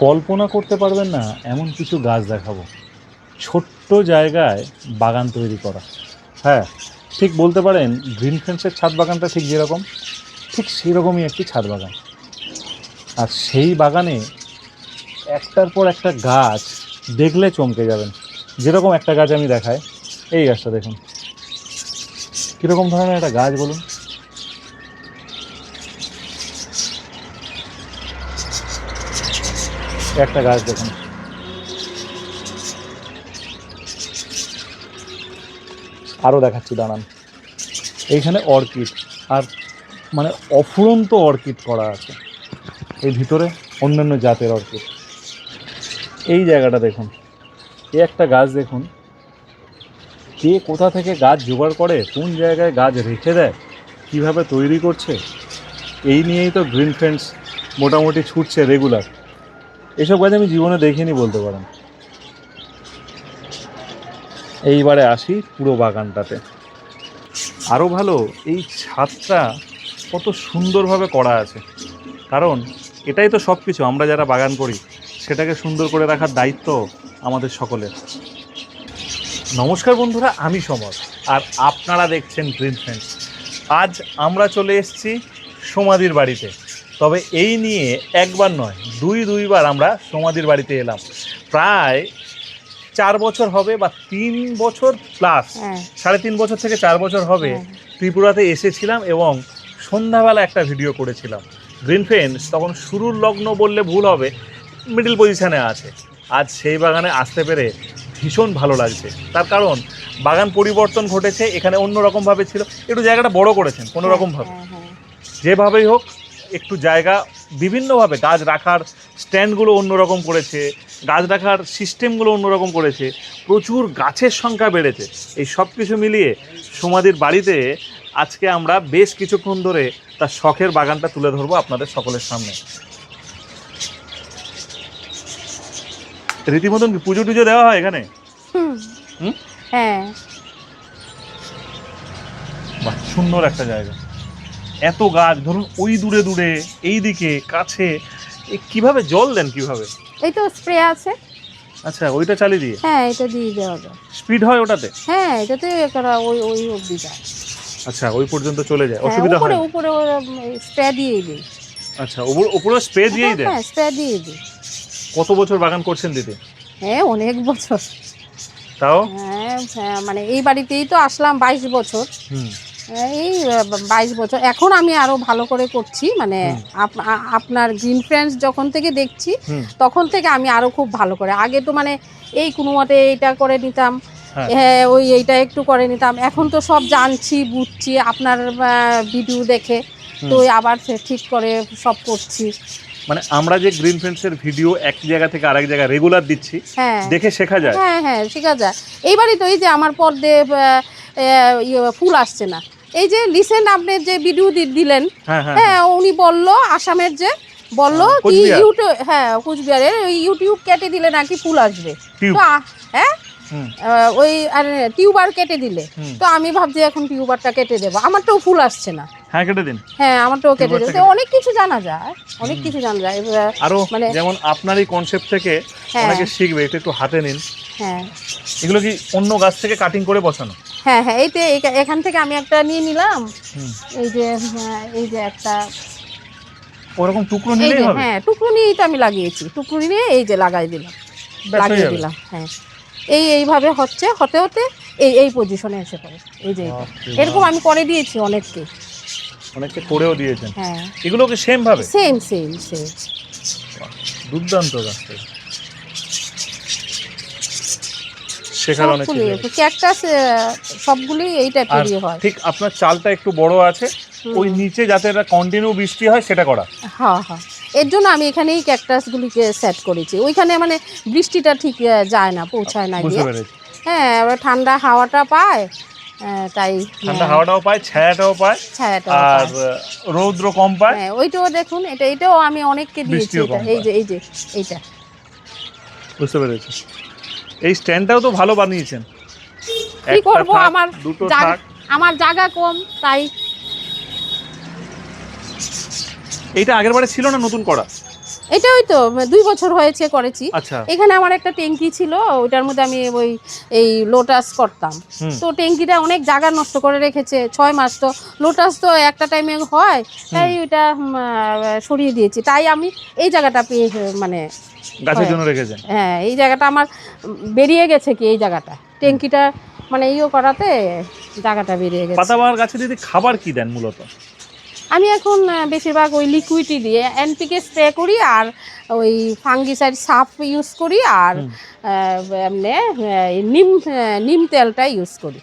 কল্পনা করতে পারবেন না, এমন কিছু গাছ দেখাবো। ছোট্ট জায়গায় বাগান তৈরি করা। হ্যাঁ ঠিক বলতে পারেন, গ্রিন ফেন্সের ছাদ বাগানটা ঠিক যেরকম, ঠিক সেই রকমই একটি ছাদ বাগান। আর সেই বাগানে একটার পর একটা গাছ দেখলে চমকে যাবেন। যেরকম একটা গাছ আমি দেখাই, এই গাছটা দেখুন। কীরকম ধরনের একটা গাছ বলুন? একটা গাছ দেখুন। আরও দেখাচ্ছি, দাঁড়ান। এইখানে অর্কিড, আর মানে অফুরন্ত অর্কিড করা আছে। এই ভিতরে অন্যান্য জাতের অর্কিড। এই জায়গাটা দেখুন। এই একটা গাছ দেখুন। কে কোথা থেকে গাছ জোগাড় করে, কোন জায়গায় গাছ রেখে দেয়, কীভাবে তৈরি করছে, এই নিয়েই তো গ্রিন ফ্রেন্ডস মোটামুটি ছুটছে রেগুলার এসব গাছ আমি জীবনে দেখিনি বলতে পারেন। এইবারে আসি পুরো বাগানটাতে। আরও ভালো, এই ছাদটা কত সুন্দরভাবে করা আছে। কারণ এটাই তো সব কিছু আমরা যারা বাগান করি, সেটাকে সুন্দর করে রাখার দায়িত্ব আমাদের সকলের। নমস্কার বন্ধুরা, আমি সমর, আর আপনারা দেখছেন গ্রিন ফ্রেন্ডস আজ আমরা চলে এসেছি সমাধির বাড়িতে। তবে এই নিয়ে একবার নয় দুই দুইবার আমরা সমাধির বাড়িতে এলাম। প্রায় চার বছর হবে বা তিন বছর প্লাস হ্যাঁ। সাড়ে তিন বছর থেকে চার বছর হবে হ্যাঁ। ত্রিপুরাতে এসেছিলাম এবং সন্ধ্যাবেলা একটা ভিডিও করেছিলাম। গ্রিন ফ্রেন্ডস তখন শুরুর লগ্ন বললে ভুল হবে মিডিল পজিশানে আছে। আজ সেই বাগানে আসতে পেরে ভীষণ ভালো লাগছে। তার কারণ বাগান পরিবর্তন ঘটেছে এখানে অন্যরকমভাবে ছিল। একটু জায়গাটা বড় করেছেন কোনো রকমভাবে হ্যাঁ। যেভাবেই হোক একটু জায়গা বিভিন্নভাবে গাছ রাখার স্ট্যান্ডগুলো অন্যরকম করেছে গাছ রাখার সিস্টেমগুলো অন্যরকম করেছে প্রচুর গাছের সংখ্যা বেড়েছে। এই সব কিছু মিলিয়ে সমাধির বাড়িতে আজকে আমরা বেশ কিছুক্ষণ ধরে তার শখের বাগানটা তুলে ধরবো আপনাদের সকলের সামনে। রীতিমতন কি পুজো টুজো দেওয়া হয় এখানে? হ্যাঁ। বাহ সুন্দর একটা জায়গা। এত গাছ ধরুন ওই দূরে দূরে এই দিকে কাছে এ কীভাবে জল দেন কীভাবে? এই তো স্প্রে আছে। আচ্ছা ওইটা চালিয়ে দিয়ে? হ্যাঁ এটা দিয়ে দেওয়া যায় স্পিড হয় ওটাতে? হ্যাঁ এটাতে করা ওই ওই অবধি যায়। আচ্ছা ওই পর্যন্ত চলে যায় হ্যাঁ, অসুবিধা হয় উপরে উপরে স্প্রে দিয়ে দিই আচ্ছা ওপর ওপরে স্প্রে দিয়েই দেন? হ্যাঁ স্প্রে দিয়ে দিই কত বছর বাগান করছেন দিদি? হ্যাঁ অনেক বছর। তাও? হ্যাঁ হ্যাঁ, মানে এই বাড়িতেই তো আসলাম বাইশ বছর। হুম। হ্যাঁ, এই বাইশ বছর। এখন আমি আরও ভালো করে করছি মানে আপনার গ্রিন ফ্রেন্ডস যখন থেকে দেখছি তখন থেকে আমি আরও খুব ভালো করে। আগে তো মানে এই কোনো মতে এইটা করে নিতাম হ্যাঁ। হ্যাঁ ওই এইটা একটু করে নিতাম। এখন তো সব জানছি বুঝছি আপনার ভিডিও দেখে তো আবার সে ঠিক করে সব করছি। মানে আমরা যে গ্রিন ফ্রেন্ডসের ভিডিও এক জায়গা থেকে আরেক জায়গায় রেগুলার দিচ্ছি হ্যাঁ। দেখে শেখা যায়। হ্যাঁ হ্যাঁ শেখা যায়। এইবারই তো এই যে আমার পর্দে ইয়ে, ফুল আসছে না। এই যে রিসেন্ট আপনি যে ভিডিও দিলেন হ্যাঁ হ্যাঁ হ্যাঁ উনি বলল আসামের যে বলল হ্যাঁ, কি ইউটিউব হ্যাঁ কুচবিহারের ওই ইউটিউব কেটে দিলে নাকি ফুল আসবে। তো হ্যাঁ? ওই আর টিউবার কেটে দিলে। তো আমি ভাবছি এখন টিউবারটা কেটে দেবো। আমারটাও ফুল আসছে না। হ্যাঁ কেটে দিন। হ্যাঁ টিউবারটা তো কেটে- অনেক কিছু জানা যায়। অনেক কিছু জানা যায়। আরও মানে- যেমন আপনার এই কনসেপ্ট থেকে হ্যাঁ। অনেকে শিখবে এটা একটু হাতে নিন। হ্যাঁ। এগুলো কি অন্য গাছ থেকে কাটিং করে বসানো? হ্যাঁ হ্যাঁ এই তো এখান থেকে আমি একটা নিয়ে নিলাম। এই যে হ্যাঁ, এই যে একটা। ওরকম টুকরো হবে? হ্যাঁ টুকরো নিয়েই তো আমি লাগিয়েছি। টুকরো নিয়ে এই যে লাগাই দিলাম। লাগিয়ে দিলাম হ্যাঁ। এই এইভাবে হচ্ছে হতে হতে এই এই পজিশনে এসে পড়ে। এই যে এরকম আমি করে দিয়েছি অনেককে। অনেককে করেও দিয়েছেন। হ্যাঁ। এগুলো কি সেম ভাবে? সেম সেম সেম দুর্দান্ত গাছ তো। শেখার অনেক ক্যাকটাস সবগুলি এই আর হয়। ঠিক আপনার চালটা একটু বড় আছে ওই নিচে যাতে কন্টিনিউ বৃষ্টি হয় সেটা করা। হ্যাঁ হ্যাঁ। এর জন্য আমি এখানেই ক্যাকটাসগুলিকে সেট করেছি। ওইখানে মানে বৃষ্টিটা ঠিক যায় না পৌঁছায় না গিয়ে। হ্যাঁ এবার ঠান্ডা হাওয়াটা পায় তাই ঠান্ডা হ্যাঁ, হাওয়াটাও পায় ছায়াটাও পায় ছায়াটাও আর রৌদ্র কম পায়। হ্যাঁ ওইটাও দেখুন এটা এটাও আমি অনেককে দিয়েছি এই যে এই যে এইটা। বুঝতে পেরেছি। এই স্ট্যান্ডটাও তো ভালো বানিয়েছেন। কি করব? আমার দুটো থাক। আমার জায়গা কম তাই। এইটা আগের বারে ছিল না নতুন করা? এটা ওই তো দুই বছর হয়েছে করেছি। আচ্ছা। এখানে আমার একটা ট্যাঙ্কি ছিল ওইটার মধ্যে আমি ওই এই লোটাস করতাম। তো ট্যাঙ্কিটা অনেক জায়গা নষ্ট করে রেখেছে ছয় মাস তো। লোটাস তো একটা টাইমে হয় তাই ওইটা সরিয়ে দিয়েছি। তাই আমি এই জায়গাটা পেয়ে মানে গাছের জন্য রেখেছেন? হ্যাঁ এই জায়গাটা আমার বেরিয়ে গেছে কি এই জায়গাটা। ট্যাঙ্কিটা মানে ইয়ে করাতে জায়গাটা বেরিয়ে গেছে। পাতাবাহার গাছে দিদি খাবার কি দেন মূলত? আমি এখন বেশিরভাগ ওই লিকুইডই দিয়ে এনপিকে স্প্রে করি আর ওই ফাঙ্গিসাইড সাফ ইউজ করি আর। এমনি নিম নিম তেলটা ইউজ করি।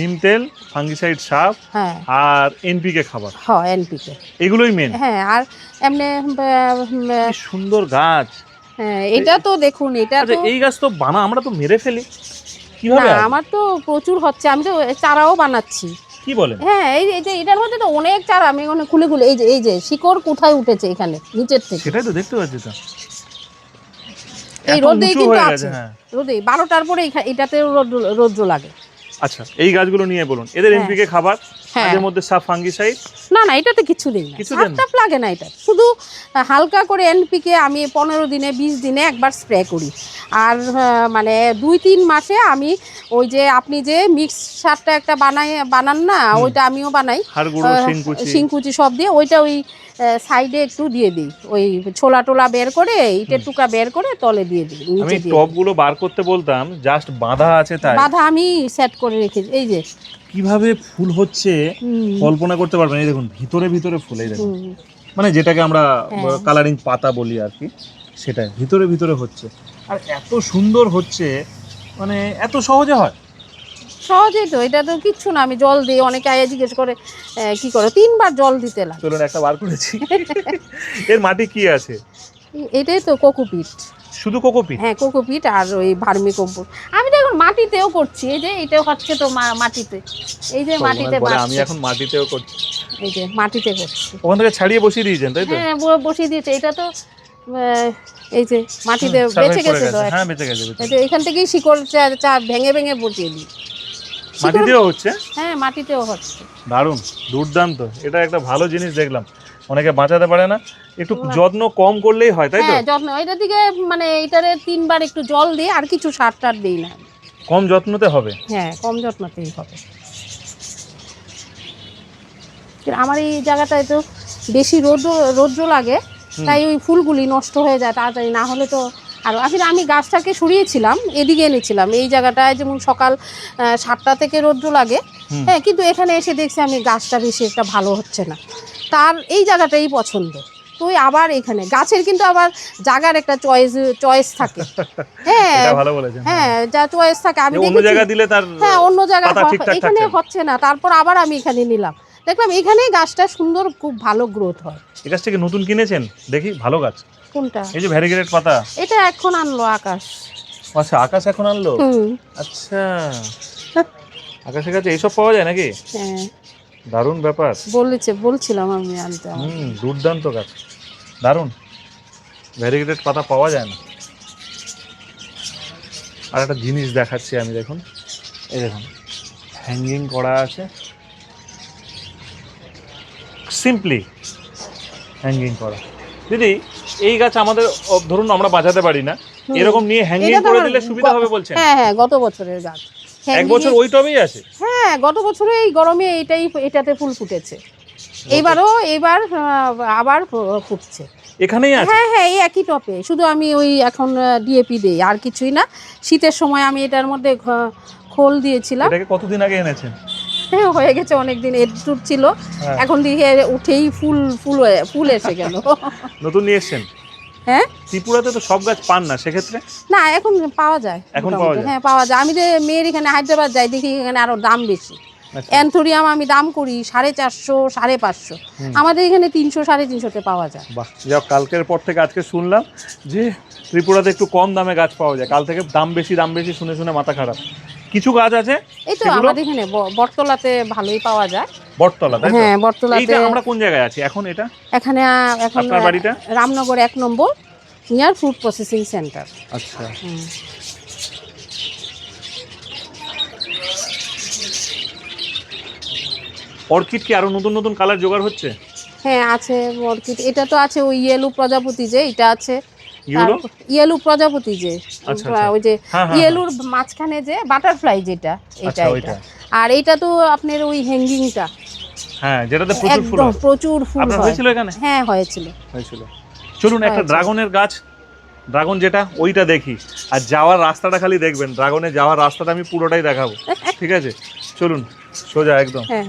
নিম তেল ফাঙ্গিসাইড সাপ হ্যাঁ। আর এনপিকে খাবার? হ্যাঁ এনপিকে এগুলোই মেন হ্যাঁ আর এমনি সুন্দর গাছ। হ্যাঁ এটা তো দেখুন এটা আচ্ছা তো এই গাছ তো বানা আমরা তো মেরে ফেলি। না কীভাবে আমার তো প্রচুর হচ্ছে আমি তো চারাও বানাচ্ছি। কি বলেন? হ্যাঁ এই যে এটার মধ্যে তো অনেক চারা আমি ওখানে খুলে খুলে এই যে এই যে শিকড় কোথায় উঠেছে এখানে নিচের থেকে? সেটাই তো দেখতে পাচ্ছি তো। এই রোদেই কিন্তু আছে। হ্যাঁ। রোদে বারোটার পরে এটাতেও রোদ্র রৌদ্র লাগে। আচ্ছা এই গাছগুলো নিয়ে বলুন। এদের হ্যাঁ। এনপিকে খাবার হ্যাঁ। এর মধ্যে সাপ ফাঙ্গিসাইড? না না এটাতে কিছু দেই না। কিছু সাপ লাগে না এটা। শুধু হালকা করে এনপিকে আমি পনেরো দিনে বিশ দিনে একবার স্প্রে করি। আর মানে দুই তিন মাসে আমি ওই যে আপনি যে মিক্স সারটা একটা বানাই বানান না ওইটা আমিও বানাই। শিংকুচি। সব দিয়ে ওইটা ওই সাইডে একটু দিয়ে দিই। ওই ছোলা টোলা বের করে ইটের টুকা বের করে তলে দিয়ে দিই আমি টবগুলো বার করতে বলতাম জাস্ট বাঁধা আছে তাই। বাধা আমি সেট করে। রেখেছি এই যে। কীভাবে ফুল হচ্ছে কল্পনা করতে পারবেন? এই দেখুন ভিতরে ভিতরে ফুল দেখুন। মানে যেটাকে আমরা হ্যাঁ। কালারিং পাতা বলি আর কি সেটাই ভিতরে ভিতরে হচ্ছে। আর এত সুন্দর হচ্ছে মানে এত সহজে হয়? সহজেই তো এটা তো কিচ্ছু না আমি জল দিই অনেকে আয়া জিজ্ঞেস করে কি করে? তিনবার জল দিতে লাগে। চলুন একটা বার করেছি। এর মাটি কি আছে? এটাই তো কোকোপিট। শুধু কোকোপিট? হ্যাঁ কোকোপিট আর ওই ভার্মি কম্পোস্ট আমি মাটিতেও করছি এই যে এটা হচ্ছে তো মাটিতে। এই যে মাটিতে বলে আমি এখন মাটিতেও করছি। এই যে মাটিতে করছি। ওখান থেকে ছাড়িয়ে বসিয়ে দিয়েছেন তাই তো? হ্যাঁ বসিয়ে দিয়েছে। এটা তো এই যে মাটিতে বেঁচে গেছে তো হ্যাঁ বেঁচে গেছে এই যে এখান থেকেই শিকড় চা- চা ভেঙে ভেঙে বসিয়ে দিই। মাটিতেও হচ্ছে? হ্যাঁ মাটিতেও হচ্ছে। দারুণ দুর্দান্ত। এটা একটা ভালো জিনিস দেখলাম। অনেকে বাঁচাতে পারে না। একটু যত্ন কম করলেই হয় তাই তো? হ্যাঁ যত্ন। এটার দিকে মানে এটারে তিনবার একটু জল দিই আর কিছু সার টার দিই না কম যত্নতে হবে। হ্যাঁ কম যত্নতেই হবে। আমার এই জায়গাটায় তো বেশি রৌদ্র রৌদ্র লাগে তাই ওই ফুলগুলি নষ্ট হয়ে যায় তাড়াতাড়ি না হলে তো আর। আসলে আমি গাছটাকে সরিয়েছিলাম এদিকে এনেছিলাম। এই জায়গাটায় যেমন সকাল সাতটা থেকে রৌদ্র লাগে হ্যাঁ কিন্তু এখানে এসে দেখছি আমি গাছটা বেশি একটা ভালো হচ্ছে না। তার এই জায়গাটাই পছন্দ। তো ওই আবার এখানে। গাছের কিন্তু আবার জায়গার একটা চয়েস চয়েস থাকে। হ্যাঁ ভালো বলেছেন হ্যাঁ। যা চয়েস থাকে। আমি অন্য দেখেছি- জায়গা দিলে তার হ্যাঁ অন্য জায়গা এখানে হচ্ছে না। তারপর আবার আমি এখানে নিলাম। দেখলাম এখানে গাছটা সুন্দর খুব ভালো গ্রোথ হয়। এই গাছ থেকে নতুন কিনেছেন? দেখি ভালো গাছ। কোনটা? এই যে ভ্যারিগেটেড পাতা। এটা এখন আনলো আকাশ। আচ্ছা আকাশ এখন আনলো? আচ্ছা। আকাশের কাছে এইসব পাওয়া যায় নাকি? হ্যাঁ। দারুণ ব্যাপার। বলেছে বলছিলাম আমি আনতে হুম দুর্দান্ত গাছ। দারুণ। ভ্যারিগেটেড পাতা পাওয়া যায় না। আর একটা জিনিস দেখাচ্ছি আমি দেখুন। এই দেখুন হ্যাঙ্গিং করা আছে। সিম্পলি হ্যাঙ্গিং করা। দিদি এই গাছ আমাদের ধরুন আমরা বাঁচাতে পারি না। এরকম নিয়ে হ্যাঙ্গিং করে দিলে সুবিধা হবে বলছেন? হ্যাঁ হ্যাঁ গত বছরের গাছ। এক বছর ওই টবেই আছে? হ্যাঁ গত বছরে এই গরমে এইটাই এটাতে ফুল ফুটেছে। এইবারও এইবার আবার ফুটছে। এখানেই আছে? হ্যাঁ হ্যাঁ এই একই টপে। শুধু আমি ওই এখন ডিএপি দিই আর কিছুই না। শীতের সময় আমি এটার মধ্যে খোল দিয়েছিলাম। এটাকে কতদিন আগে এনেছেন? হ্যাঁ হয়ে গেছে অনেকদিন এডুট ছিল। হ্যাঁ। এখন দিকে উঠেই ফুল ফুল হয়ে- ফুল এসে গেল। নতুন নিয়ে এসছেন? হ্যাঁ? ত্রিপুরাতে তো সব গাছ পান না সেক্ষেত্রে? না এখন পাওয়া যায়। এখন পাওয়া যায়? হ্যাঁ পাওয়া যায়। আমি যে মেয়ের এখানে হায়দ্রাবাদ যাই দেখি এখানে আরও দাম বেশি। আচ্ছা। অ্যান্থোরিয়াম আমি দাম করি সাড়ে চারশো সাড়ে পাঁচশো। আমাদের এখানে তিনশো সাড়ে তিনশোতে পাওয়া যায়। বাহ যাক কালকের পর থেকে আজকে শুনলাম যে ত্রিপুরাতে একটু কম দামে গাছ পাওয়া যায়। কাল থেকে দাম বেশি দাম বেশি শুনে শুনে মাথা খারাপ। কিছু গাছ আছে এই তো আমাদের এখানে বটতলাতে ভালোই পাওয়া যায়। বটতলা তাই হ্যাঁ বটতলাতে এইটা আমরা কোন জায়গায় আছি? এখন এটা? এখানে এখন আপনার বাড়িটা? রামনগর এক নম্বর নিয়ার ফুড প্রসেসিং সেন্টার আচ্ছা। অর্কিড কি আরও নতুন নতুন কালার জোগাড় হচ্ছে? হ্যাঁ আছে অর্কিড। এটা তো আছে ওই ইয়েলো প্রজাপতি যে এটা আছে। ইয়েলো প্রজাপতি যে আচ্ছা, আচ্ছা। ওই যে হ্যাঁ, হ্যাঁ, ইয়েলোর মাঝখানে যে বাটারফ্লাই যেটা এটা আচ্ছা, এটা আর এটা তো আপনার ওই হ্যাঙ্গিংটা হ্যাঁ যেটাতে প্রচুর ফুল প্রচুর ফুল হয়েছিল এখানে? হ্যাঁ হয়েছিল। হয়েছিল। চলুন একটা ড্রাগনের গাছ। ড্রাগন যেটা ওইটা দেখি। আর যাওয়ার রাস্তাটা খালি দেখবেন। ড্রাগনে যাওয়ার রাস্তাটা আমি পুরোটাই দেখাবো। ঠিক আছে? চলুন সোজা একদম। হ্যাঁ।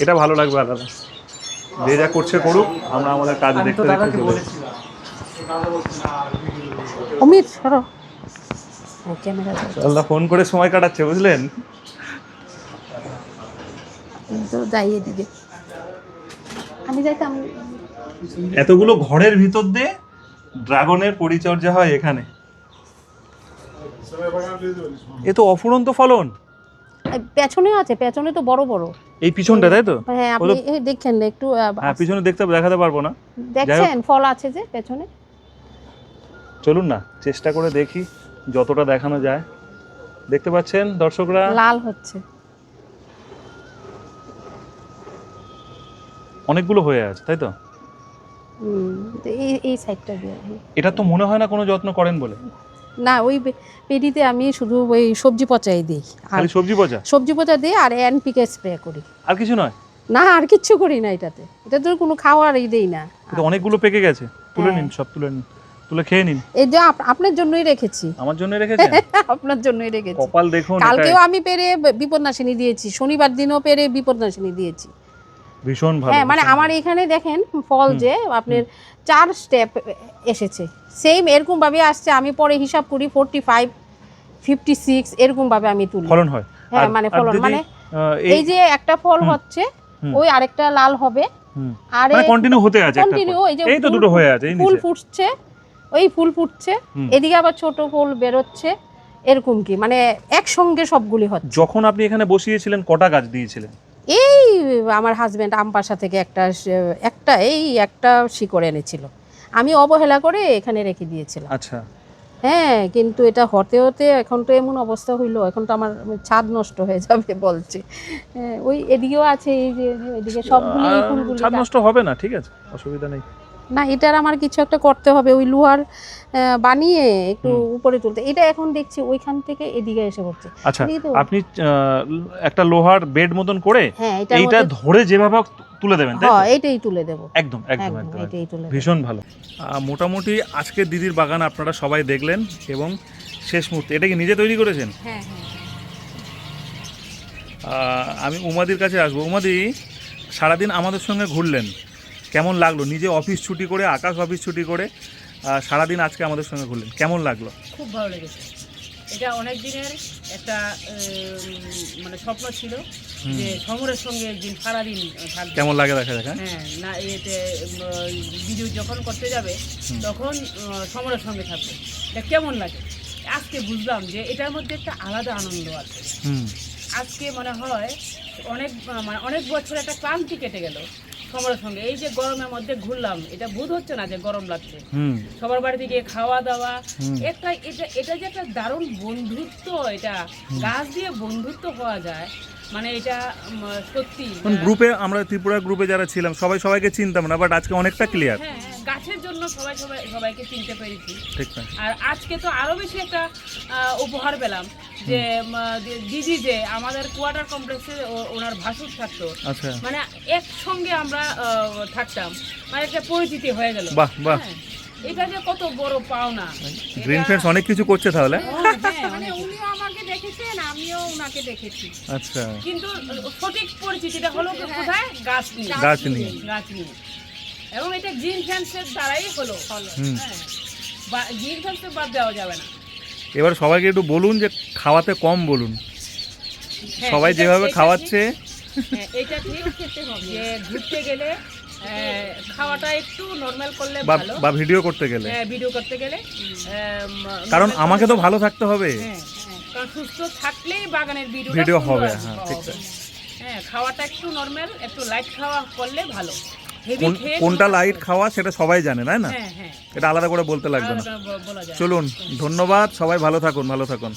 এটা ভালো লাগবে আলাদা। যে যা করছে করুক আমরা আমাদের কাজ দেখতে দেখতে চলে যাই। অমিত সরো। আল্লাহ ফোন করে সময় কাটাচ্ছে বুঝলেন? তো যাই এদিকে। আমি যাইতাম। এতগুলো ঘরের ভিতর দিয়ে ড্রাগনের পরিচর্যা হয় এখানে। এ তো অফুরন্ত ফলন। পেছনে আছে পেছনে তো বড় বড়। এই পিছনটা তাই তো? হ্যাঁ আপনি এই দেখছেন না একটু হ্যাঁ পিছনে দেখতে দেখাতে পারব না। দেখছেন ফল আছে যে পেছনে? চলুন না চেষ্টা করে দেখি যতটা দেখানো যায়। দেখতে পাচ্ছেন দর্শকরা? লাল হচ্ছে। অনেকগুলো হয়ে আছে তাই তো? এই সাইডটা এটা তো মনে হয় না কোনো যত্ন করেন বলে। না ওই পেটিতে আমি শুধু ওই সবজি পচাই দিই। আর সবজি পচা? সবজি পচা দিই আর এনপিকে স্প্রে করি। আর কিছু নয়? না আর কিচ্ছু করি না এটাতে। এটা তো কোনো খাওয়ারই দেই না। কিন্তু অনেকগুলো পেকে গেছে। তুলে হ্যাঁ। নিন সব তুলে নিন। তুলে খেয়ে নিন। এই যে আপনার জন্যই রেখেছি। আমার জন্য রেখেছেন? আপনার জন্যই রেখেছি। কপাল দেখুন কালকেও আমি পেরে বিপদনাশিনী দিয়েছি। শনিবার দিনও পেরে বিপদনাশিনী দিয়েছি। ভীষণ ভালো হ্যাঁ মানে আমার এখানে দেখেন ফল যে আপনার চার স্টেপ এসেছে। সেম এরকম ভাবে আসছে আমি পরে হিসাব করি ফোরটি ফাইভ ফিফটি সিক্স এরকম ভাবে আমি তুলি। ফলন হয়। হ্যাঁ মানে ফলন। মানে এই যে একটা ফল হচ্ছে ওই আরেকটা লাল হবে। আর মানে কন্টিনিউ হতে আছে কন্টিনিউ এই যে এই তো দুটো হয়ে আছে ফুল ফুটছে। ওই ফুল ফুটছে এদিকে আবার ছোট ফুল বেরোচ্ছে এরকম কি? মানে একসঙ্গে সবগুলি হচ্ছে। যখন আপনি এখানে বসিয়েছিলেন কটা গাছ দিয়েছিলেন? এই আমার হাজবেন্ড আমপাশা থেকে একটা একটা এই একটা শিকড় এনেছিল। আমি অবহেলা করে এখানে রেখে দিয়েছিলাম। আচ্ছা। হ্যাঁ কিন্তু এটা হতে হতে এখন তো এমন অবস্থা হইল এখন তো আমার ছাদ নষ্ট হয়ে যাবে বলছে। হ্যাঁ, ওই এদিকেও আছে এই যে এদিকে সবগুলি এই ছাদ নষ্ট হবে না ঠিক আছে অসুবিধা নেই। না এটার আমার কিছু একটা করতে হবে ওই লোহার বানিয়ে একটু উপরে তুলতে। এটা এখন দেখছি ওইখান থেকে এদিকে এসে পড়ছে। আচ্ছা আপনি একটা লোহার বেড মতন করে হ্যাঁ এটা এইটা ধরে যেভাবে তুলে দেবেন হ্যাঁ এইটাই তুলে দেবো। একদম একদম এটাই তুলে ভীষণ ভালো। মোটামুটি আজকের দিদির বাগান আপনারা সবাই দেখলেন এবং শেষ মুহূর্তে এটা কি নিজে তৈরি করেছেন? হ্যাঁ হ্যাঁ আমি উমাদির কাছে আসব। উমাদি সারাদিন আমাদের সঙ্গে ঘুরলেন। কেমন লাগল? নিজে অফিস ছুটি করে আকাশ অফিস ছুটি করে সারাদিন আজকে আমাদের সঙ্গে ঘুরলেন। কেমন লাগল? খুব ভালো লেগেছে। এটা অনেক দিনের একটা মানে স্বপ্ন ছিল যে সমরের সঙ্গে একদিন সারাদিন কেমন লাগে দেখা যাক হ্যাঁ? হ্যাঁ না এতে ভিডিও যখন করতে যাবে তখন সমরের সঙ্গে থাকবে। এটা কেমন লাগে? আজকে বুঝলাম যে এটার মধ্যে একটা আলাদা আনন্দ আছে। আজকে মনে হয় অনেক মানে অনেক বছর একটা ক্লান্তি কেটে গেল। সমরের সঙ্গে। এই যে গরমের মধ্যে ঘুরলাম এটা বোধ হচ্ছে না যে গরম লাগছে। সবার বাড়িতে গিয়ে খাওয়া দাওয়া। একটা এটা এটা যে একটা দারুণ বন্ধুত্ব এটা গাছ দিয়ে বন্ধুত্ব হওয়া যায় মানে এটা সত্যি গ্রুপে আমরা ত্রিপুরা গ্রুপে যারা ছিলাম সবাই সবাইকে চিনতাম না বাট আজকে অনেকটা ক্লিয়ার গাছের জন্য সবাই সবাই সবাইকে চিনতে পেরেছি। আর আজকে তো আরও বেশি একটা উপহার পেলাম যে দিদি যে আমাদের কোয়ার্টার কমপ্লেক্সে ওনার ভাসুর থাকতো আচ্ছা। মানে একসঙ্গে আমরা থাকতাম। মানে একটা পরিচিতি হয়ে গেল। বাহ বাহ। হ্যাঁ, এটা যে কত বড় পাওনা। গ্রিন ফ্রেন্ডস অনেক কিছু করছে তাহলে। হ্যাঁ, হ্যাঁ, মানে। উনিও আমাকে দেখেছেন আমিও উনাকে দেখেছি। আচ্ছা। কিন্তু সঠিক পরিচিতিটা হলো কোথায়? গাছ নিয়ে। গাছ নিয়ে। গাছ নিয়ে। এবং এটা গ্রিন ফ্যান্সের দ্বারাই হলো হুম। হ্যাঁ। বা- গ্রিন ফ্যান্সের বাদ দেওয়া যাবে না। এবার সবাইকে একটু বলুন যে খাওয়াতে কম বলুন। হ্যাঁ, সবাই যেভাবে খাওয়াচ্ছে। হ্যাঁ, এটা ঠিক। যে ঘুরতে গেলে খাওয়াটা একটু নর্মাল করলে ভালো। বা ভিডিও করতে গেলে। হ্যাঁ, ভিডিও করতে গেলে কারণ আমাকে তো ভালো থাকতে হবে। হ্যাঁ, কারণ সুস্থ থাকলেই বাগানের ভিডিও ভিডিও হবে, হ্যাঁ, ঠিক তাই। হ্যাঁ খাওয়াটা একটু নর্মাল একটু লাইট খাওয়া করলে ভালো। কোনটা লাইট খাওয়া সেটা সবাই জানে তাই না? হ্যাঁ হ্যাঁ। এটা আলাদা করে বলতে লাগবে না। চলুন ধন্যবাদ সবাই ভালো থাকুন ভালো থাকুন।